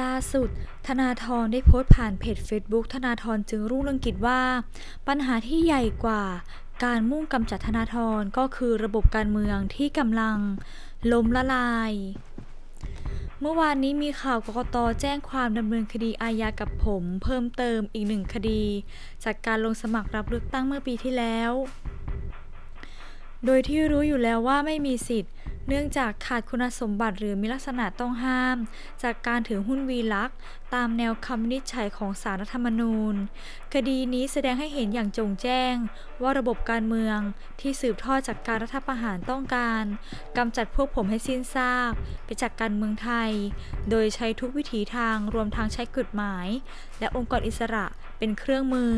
ล่าสุด ธนาธรได้โพสต์ผ่านเพจ Facebook ธนาธรจึงรุ่งเรืองกิจว่า ปัญหาที่ใหญ่กว่า การมุ่งกำจัดธนาธรก็คือระบบการเมืองที่กำลังล้มละลาย เมื่อวานนี้มีข่าวกกตแจ้งความดำเนินคดีอาญากับผม เพิ่มเติมอีกหนึ่งคดี จากการลงสมัครรับเลือกตั้งเมื่อปีที่แล้ว โดยที่รู้อยู่แล้วว่าไม่มีสิทธิ์ เนื่องจากขาดคุณสมบัติหรือมีลักษณะต้องห้าม จากการถือหุ้นวีลักษ์ตามแนวคำวินิจฉัยของสารรัฐธรรมนูญ คดีนี้แสดงให้เห็นอย่างจงแจ้ง ว่าระบบการเมืองที่สืบทอดจากการรัฐประหารต้องการกำจัดพวกผมให้สิ้นซากไปจากการเมืองไทย โดยใช้ทุกวิถีทางรวมทั้งใช้กฎหมาย และองค์กรอิสระเป็นเครื่องมือ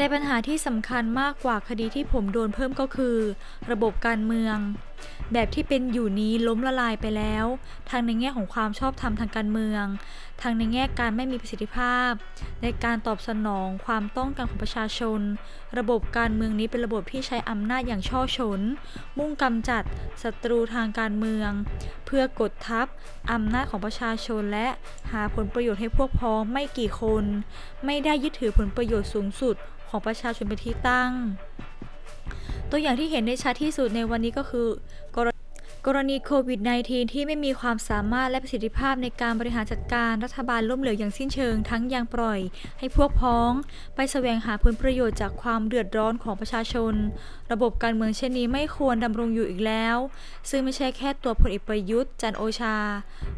แต่ปัญหาที่สำคัญมากกว่าคดีที่ผมโดนเพิ่มก็คือ ระบบการเมือง แบบที่เป็นอยู่นี้ล้มละลายไปแล้ว ทั้งในแง่ของความชอบธรรมทางการเมือง ทั้งในแง่การไม่มีประสิทธิภาพ ในการตอบสนองความต้องการของประชาชน ระบบการเมืองนี้เป็นระบบที่ใช้อำนาจอย่างช่อฉนมุ่งกำจัดศัตรูทางการเมือง เพื่อกดทับอำนาจของประชาชนและหาผลประโยชน์ให้พวกพ้องไม่กี่คน ไม่ได้ยึดถือผลประโยชน์สูงสุดของประชาชนเป็นที่ตั้ง ตัวอย่างที่เห็นได้ชัดที่สุดในวันนี้ก็คือกรกรณีโควิด -19 ที่ไม่มีความสามารถและประสิทธิภาพในการบริหารจัดการรัฐบาลล้มเหลวอย่างสิ้นเชิง ทั้งยังปล่อย ให้พวกพ้อง ไปแสวงหาผลประโยชน์จากความเดือดร้อนของประชาชน ระบบการเมืองเช่นนี้ไม่ควรดำรงอยู่อีกแล้ว ซึ่งไม่ใช่แค่ตัวพลเอกประยุทธ์จันโอชา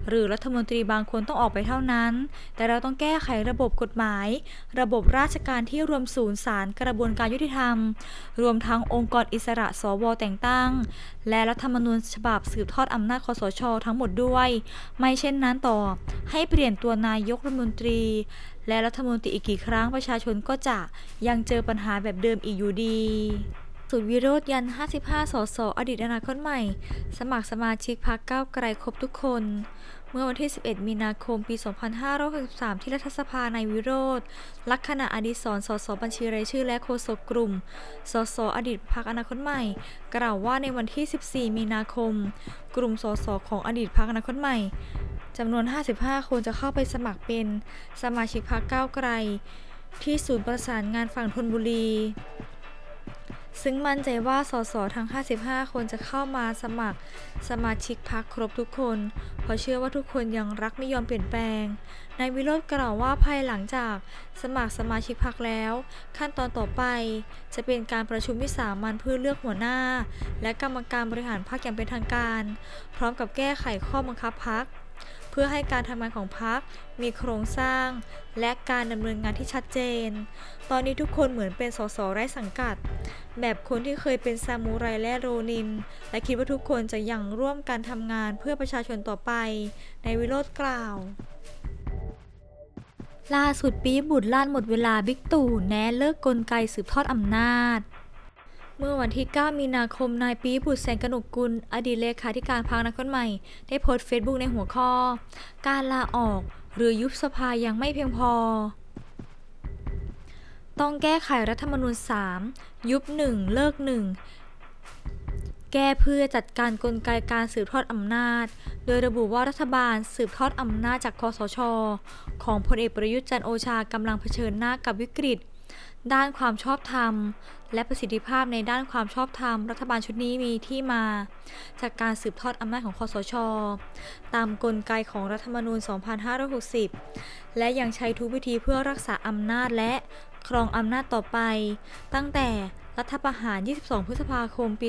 หรือรัฐมนตรีบางคนต้องออกไปเท่านั้น แต่เราต้องแก้ไขระบบกฎหมาย ระบบราชการที่รวมศูนย์สารกระบวนการยุติธรรม รวมทั้งองค์กรอิสระสวแต่งตั้ง และรัฐธรรมนูญฉบับสืบทอดอำนาจคอสชทั้งหมดด้วย ไม่เช่นนั้นต่อ ให้เปลี่ยนตัวนายกรัฐมนตรี และรัฐมนตรีอีกกี่ครั้งประชาชนก็จะยังเจอปัญหาแบบเดิมอีกอยู่ดี สุดวิโรธยัน 55 สส อดีตอนาคตใหม่ สมัครสมาชิกพรรคก้าวไกลครบทุกคน เมื่อวันที่ 11 มีนาคม ปี 2563 ที่รัฐสภานายวิโรธลักษณะอดีศรสส บัญชีรายชื่อและโฆษกกลุ่ม สส อดีตพรรคอนาคตใหม่ กล่าวว่าในวันที่ 14 มีนาคม กลุ่มสส ของอดีตพรรคอนาคตใหม่จำนวน 55 คนจะเข้าไปสมัครเป็นสมาชิกพรรคก้าวไกล ที่ศูนย์ประสานงานฝั่งธนบุรี ซึ่งมั่นใจว่าสสทั้ง 55 คนจะเข้ามาสมัครสมาชิกพรรคครบทุกคน เพราะเชื่อว่าทุกคนยังรักไม่ยอมเปลี่ยนแปลง นายวิโรธกล่าวว่าภายหลังจากสมัครสมาชิกพรรคแล้ว ขั้นตอนต่อไป จะเป็นการประชุมวิสามันเพื่อเลือกหัวหน้า และกรรมการบริหารพรรคอย่างเป็นทางการ พร้อมกับแก้ไขข้อบังคับพรรค เพื่อให้การทำงานของพรรคมีโครงสร้าง และการดำเนินงานที่ชัดเจน ตอนนี้ทุกคนเหมือนเป็นสสไร้สังกัด แบบคนที่เคยเป็นซามูไรและโรนิน และคิดว่าทุกคนจะยังร่วมกันทำงานเพื่อประชาชนต่อไปในวิโรธกล่าวล่าสุดปีบุตรล้านหมดเวลาบิ๊กตู่แนะเลิกกลไกสืบทอดอำนาจ เมื่อวันที่ 9 มีนาคม นายปีบุตรแสงกนกกุล อดีตเลขาธิการพรรคอนาคตใหม่ ได้โพสต์เฟซบุ๊กในหัวข้อ การลาออกหรือยุบสภายังไม่เพียงพอ ต้องแก้ไขรัฐธรรมนูญ 3 ยุบ 1 เลิก 1 แก้เพื่อจัดการกลไกการสืบทอดอำนาจ โดยระบุว่ารัฐบาลสืบทอดอำนาจจากคอสช ของพลเอกประยุทธ์จันโอชากำลังเผชิญหน้ากับวิกฤต ด้านความชอบธรรม และประสิทธิภาพในด้านความชอบธรรม รัฐบาลชุดนี้มีที่มา จากการสืบทอดอำนาจของคอสช ตามกลไกของรัฐธรรมนูญ 2560 และยังใช้ทุกวิธีเพื่อรักษาอำนาจและครองอำนาจต่อไป ตั้งแต่รัฐประหาร 22 พฤษภาคม ปี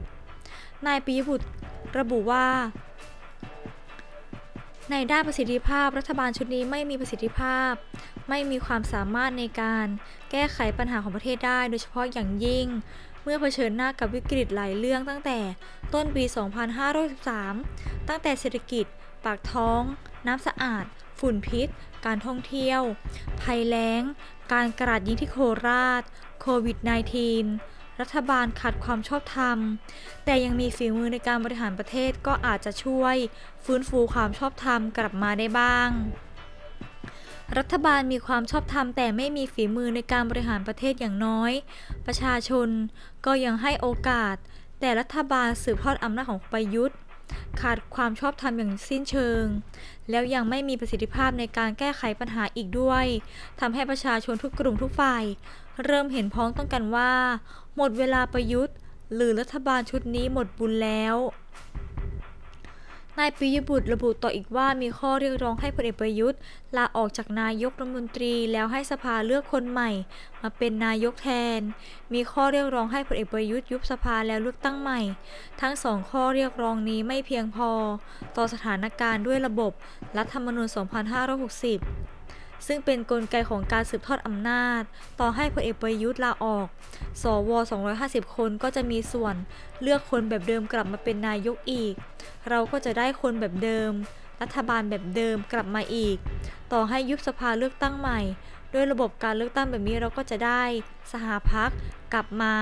2557 นายปียบุตรระบุว่า ในด้านประสิทธิภาพรัฐบาลชุดนี้ไม่มีประสิทธิภาพ ไม่มีความสามารถในการแก้ไขปัญหาของประเทศได้ โดยเฉพาะอย่างยิ่ง เมื่อเผชิญหน้ากับวิกฤตหลายเรื่องตั้งแต่ต้นปี 2513 ตั้งแต่เศรษฐกิจ ปากท้อง น้ำสะอาด ฝุ่นพิษ การท่องเที่ยว ภัยแล้ง การกราดยิงที่โคราช โควิด -19 รัฐบาลขาดความชอบธรรม แต่ยังมีฝีมือในการบริหารประเทศก็อาจจะช่วย ฟื้นฟูความชอบธรรมกลับมาได้บ้าง รัฐบาลมีความชอบธรรมแต่ไม่มีฝีมือในการบริหารประเทศอย่างน้อย ประชาชนก็ยังให้โอกาส แต่รัฐบาลสืบทอดอำนาจของประยุทธ์ขาดความชอบธรรมอย่างสิ้นเชิง แล้วยังไม่มีประสิทธิภาพในการแก้ไขปัญหาอีกด้วย ทำให้ประชาชนทุกกลุ่มทุกฝ่าย เริ่มเห็นพ้องต้องกันว่า หมดเวลาประยุทธ์ หรือรัฐบาลชุดนี้หมดบุญแล้วนายปิยบุตรระบุต่ออีกว่ามีข้อเรียกร้องให้พลเอกประยุทธ์ลาออกจากนายกรัฐมนตรีแล้วให้สภาเลือกคนใหม่ มาเป็นนายกแทน มีข้อเรียกร้องให้พลเอกประยุทธ์ยุบสภาแล้วเลือกตั้งใหม่ ทั้งสองข้อเรียกร้องนี้ไม่เพียงพอ ต่อสถานการณ์ด้วยระบบรัฐธรรมนูญ 2560 ซึ่งเป็นนกลไกของการสืบทอดอำนาจ ต่อให้พลเอกประยุทธ์ลาออก สว 250 คนก็จะมีส่วนเลือกคนแบบเดิมกลับมาเป็นนายกอีก เราก็จะได้คนแบบเดิม รัฐบาลแบบเดิมกลับมาอีก ต่อให้ยุบสภาเลือกตั้งใหม่ ด้วยระบบการเลือกตั้งแบบนี้เราก็จะได้สหพักกลับมา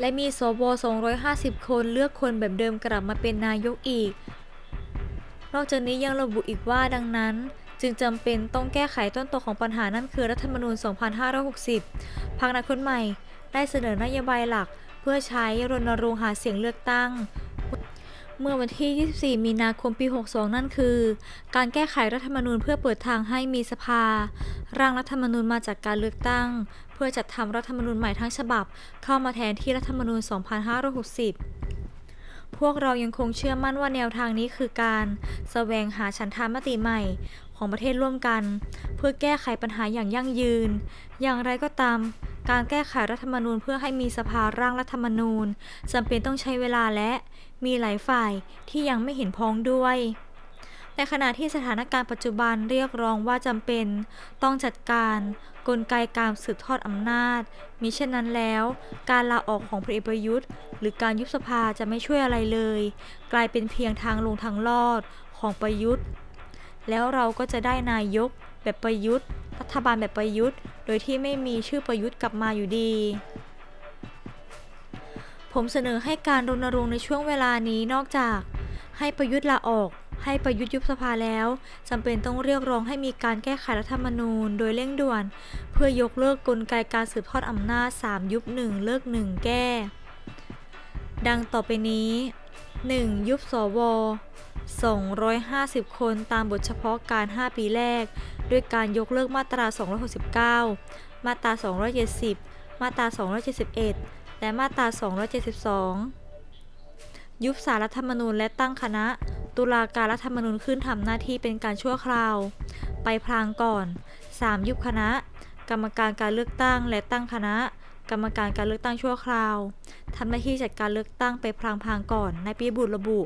และมีสว 250 คนเลือกคนแบบเดิมกลับมาเป็นนายกอีก นอกจากนี้ยังระบุอีกว่าดังนั้น จึงจำเป็นต้องแก้ไขต้นตอของปัญหานั่นคือรัฐธรรมนูญ 2560 พรรคอนาคตใหม่ ได้เสนอนโยบายหลัก เพื่อใช้รณรงค์หาเสียงเลือกตั้ง เมื่อวันที่ 24 มีนาคมปี 62 นั่นคือ การแก้ไขรัฐธรรมนูญเพื่อเปิดทางให้มีสภา ร่างรัฐธรรมนูญมาจากการเลือกตั้ง เพื่อจัดทำรัฐธรรมนูญใหม่ทั้งฉบับ เข้ามาแทนที่รัฐธรรมนูญ 2560พวกเรายังคงเชื่อมั่นว่าแนวทางนี้คือการแสวงหาฉันทามติใหม่ ของประเทศร่วมกัน เพื่อแก้ไขปัญหาอย่างยั่งยืน อย่างไรก็ตาม การแก้ไขรัฐธรรมนูญเพื่อให้มีสภาร่างรัฐธรรมนูญจำเป็นต้องใช้เวลาและมีหลายฝ่ายที่ยังไม่เห็นพ้องด้วยในขณะที่สถานการณ์ปัจจุบันเรียกร้องว่าจำเป็น ต้องจัดการกลไกการสืบทอดอำนาจ มิเช่นนั้นแล้ว การลาออกของพลเอกประยุทธ์ หรือการยุบสภาจะไม่ช่วยอะไรเลย กลายเป็นเพียงทางลงทางลอดของประยุทธ์ แล้วเราก็จะได้นายกแบบประยุทธ์ รัฐบาลแบบประยุทธ์ โดยที่ไม่มีชื่อประยุทธ์กลับมาอยู่ดี ผมเสนอให้การรณรงค์ในช่วงเวลานี้นอกจาก ให้ประยุทธ์ลาออก ให้ประยุทธ์ยุบสภาแล้วจำเป็นต้องเรียกร้องให้มีการแก้ไขรัฐธรรมนูญ โดยเร่งด่วน เพื่อยกเลิกกลไกการสืบทอดอำนาจ 3 ยุบ 1 เลิก 1 แก้ ดังต่อไปนี้ 1. ยุบสว 250 คนตามบทเฉพาะการ 5 ปีแรก ด้วยการยกเลิกมาตรา 269 มาตรา 270 มาตรา 271 และมาตรา 272 ยุบสารรัฐธรรมนูญและตั้งคณะ ตุลาการรัฐธรรมนูญขึ้นทำหน้าที่เป็นการชั่วคราว ไปพลางก่อน 3. ยุบคณะ กรรมการการเลือกตั้งและตั้งคณะ กรรมการการเลือกตั้งชั่วคราวทำหน้าที่จัดการเลือกตั้งไปพลางๆก่อนนายปีบุตรระบุ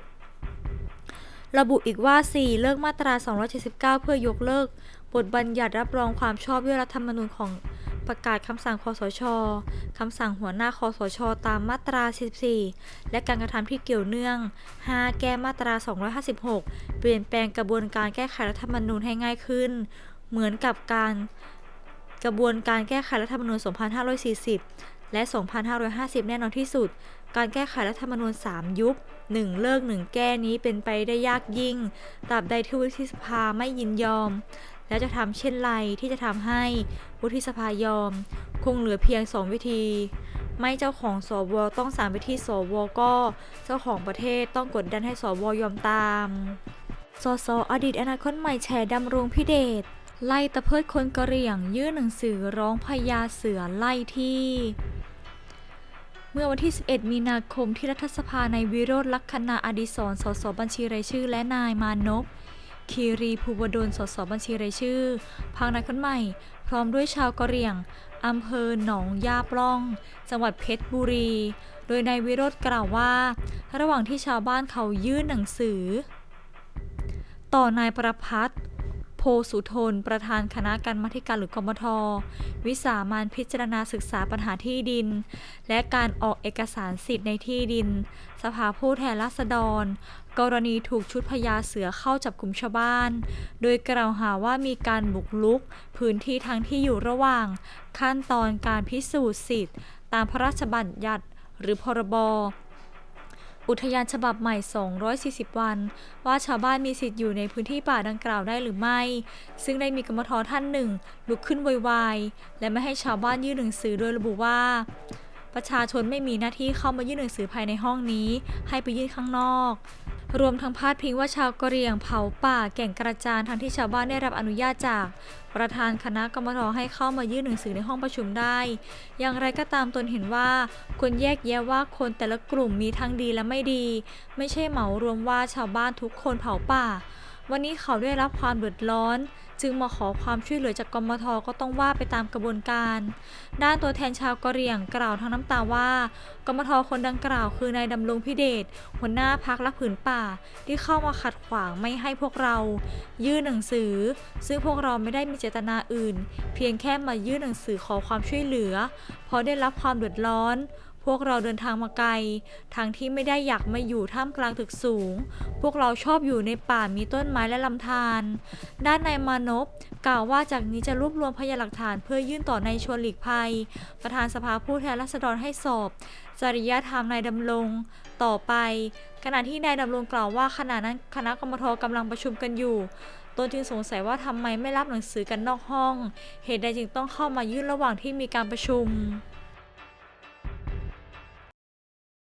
ระบุอีกว่า 4. เลิกมาตรา 279 เพื่อยกเลิก บทบัญญัติรับรองความชอบด้วยรัฐธรรมนูญของประกาศคำสั่งคอสช คำสั่งหัวหน้าคอสช ตามมาตรา14และการกระทำที่เกี่ยวเนื่อง 5. แก้มาตรา 256 เปลี่ยนแปลงกระบวนการแก้ไขรัฐธรรมนูญให้ง่ายขึ้น เหมือนกับการ กระบวนการแก้ไขรัฐธรรมนูญ 2540 และ 2550 แน่นอนที่สุด การแก้ไขรัฐธรรมนูญ 3 ยุบ 1 เลิก 1 แก้นี้เป็นไปได้ยากยิ่ง ตราบใดที่วุฒิสภาไม่ยินยอม แล้วจะทำเช่นไรที่จะทำให้วุฒิสภายอม คงเหลือเพียง 2 วิธี ไม่เจ้าของสวต้องสามวิธีสวก็เจ้าของประเทศต้องกดดันให้สวยอมตามสสอดีตอนาคตใหม่แฉดำรงพิเดช ไล่ตะเพิดคนกะเหรี่ยง ยื่นหนังสือร้องพญาเสือไล่ที่ เมื่อวันที่ 11 มีนาคมที่รัฐสภาในวิโรธลักษณะอดิศรสสบัญชีรายชื่อ และนายมานพคีรีภูวดลสสบัญชีรายชื่อพังนายคนใหม่ พร้อมด้วยชาวกะเหรี่ยงอำเภอหนองยาปล่อง จังหวัดเพชรบุรี โดยนายวิโรธกล่าวว่า ระหว่างที่ชาวบ้านเขายื่นหนังสือ ต่อนายประพัฒน์ โพสุทน ประธานคณะกรรมาธิการหรือกมท วิสามันพิจารณาศึกษาปัญหาที่ดิน และการออกเอกสารสิทธิ์ในที่ดิน สภาผู้แทนราษฎร กรณีถูกชุดพญาเสือเข้าจับกลุ่มชาวบ้าน โดยกล่าวหาว่ามีการบุกรุก พื้นที่ทางที่อยู่ระหว่าง ขั้นตอนการพิสูจน์สิทธิ์ ตามพระราชบัญญัติ หรือพรบ อุทยานฉบับใหม่ 240 วัน ว่าชาวบ้านมีสิทธิ์อยู่ในพื้นที่ป่าดังกล่าวได้หรือไม่ ซึ่งได้มีกรรมทท่านหนึ่ง ลุกขึ้นวยวายและไม่ให้ชาวบ้านยื่นหนังสือโดยระบุว่า ประชาชนไม่มีหน้าที่เข้ามายื่นหนังสือภายในห้องนี้ ให้ไปยื่นข้างนอก รวมทั้งพาดพิงว่าชาวกะเหรี่ยงเผาป่าแก่งกระจานทั้งที่ชาวบ้านได้รับอนุญาตจาก ประธานคณะกรรมการให้เข้ามายื่นหนังสือในห้องประชุมได้ อย่างไรก็ตามตนเห็นว่าควรแยกแยะว่าคนแต่ละกลุ่มมีทั้งดีและไม่ดี ไม่ใช่เหมารวมว่าชาวบ้านทุกคนเผาป่า วันนี้เขาได้รับความเดือดร้อน จึงมาขอความช่วยเหลือจากกมทก็ต้องว่าไปตามกระบวนการ ด้านตัวแทนชาวกะเหรี่ยงกล่าวทั้งน้ำตาว่า กมทคนดังกล่าวคือนายดำรงพิเดชหัวหน้าพักรักผืนป่า ที่เข้ามาขัดขวางไม่ให้พวกเรา ยื่นหนังสือ ซึ่งพวกเราไม่ได้มีเจตนาอื่น เพียงแค่มายื่นหนังสือขอความช่วยเหลือเพราะได้รับความเดือดร้อน วกเราเดินทางมาไกลทั้งที่ไม่ได้อยากมาอยู่ท่ามกลางตึกสูง พวกเราชอบอยู่ในป่ามีต้นไม้และลำธาร ด้านนายมานพกล่าวว่าจากนี้จะรวบรวมพยานหลักฐานเพื่อยื่นต่อนายชวนหลีกภัย ประธานสภาผู้แทนราษฎรให้สอบ จริยธรรมนายดำรง ต่อไป ขณะที่นายดำรงกล่าวว่าขณะนั้นคณะกรรมทกำลังประชุมกันอยู่ตนจึงสงสัยว่าทำไมไม่รับหนังสือกันนอกห้อง เหตุใดจึงต้องเข้ามายื่นระหว่างที่มีการประชุม